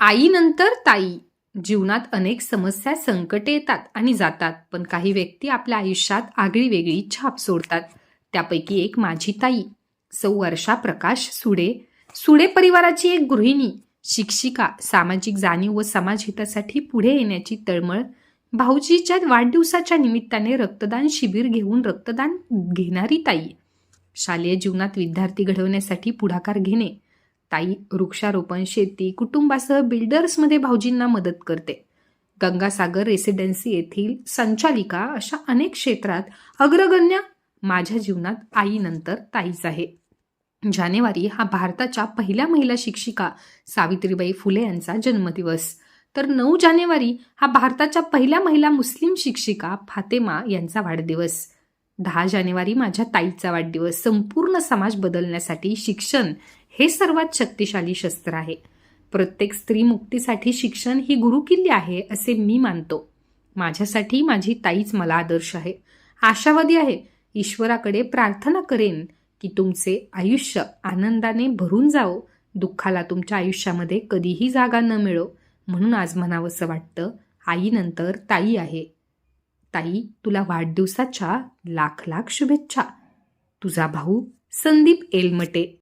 आईनंतर ताई. जीवनात अनेक समस्या संकटे येतात आणि जातात पण काही व्यक्ती आपल्या आयुष्यात आगळी वेगळी छाप सोडतात. त्यापैकी एक माझी ताई. सौ वर्षा प्रकाश सुडे. सुडे परिवाराची एक गृहिणी शिक्षिका सामाजिक जाणीव व समाजहितासाठी पुढे येण्याची तळमळ. भाऊजीच्या वाढदिवसाच्या निमित्ताने रक्तदान शिबिर घेऊन रक्तदान घेणारी ताई. शालेय जीवनात विद्यार्थी घडवण्यासाठी पुढाकार घेणे. ताई वृक्षारोपण शेती कुटुंबासह बिल्डर्समध्ये भाऊजींना मदत करते. गंगासागर रेसिडेन्सी येथील संचालिका अशा अनेक क्षेत्रात अग्रगण्य माझ्या जीवनात आईनंतर ताईच आहे. जानेवारी हा भारताच्या पहिल्या महिला शिक्षिका सावित्रीबाई फुले यांचा जन्मदिवस. तर नऊ जानेवारी हा भारताच्या पहिल्या महिला मुस्लिम शिक्षिका फातेमा यांचा वाढदिवस. दहा जानेवारी माझ्या ताईचा वाढदिवस. संपूर्ण समाज बदलण्यासाठी शिक्षण हे सर्वात शक्तिशाली शस्त्र आहे. प्रत्येक स्त्री मुक्तीसाठी शिक्षण ही गुरुकिल्ली आहे असे मी मानतो. माझ्यासाठी माझी ताईच मला आदर्श आहे. आशावादी आहे. ईश्वराकडे प्रार्थना करेन की तुमचे आयुष्य आनंदाने भरून जावो. दुःखाला तुमच्या आयुष्यामध्ये कधीही जागा न मिळो. म्हणून आज म्हणावंसं वाटतं आईनंतर ताई आहे. ताई तुला वाढदिवसाच्या लाख लाख शुभेच्छा. तुझा भाऊ संदीप एलमटे.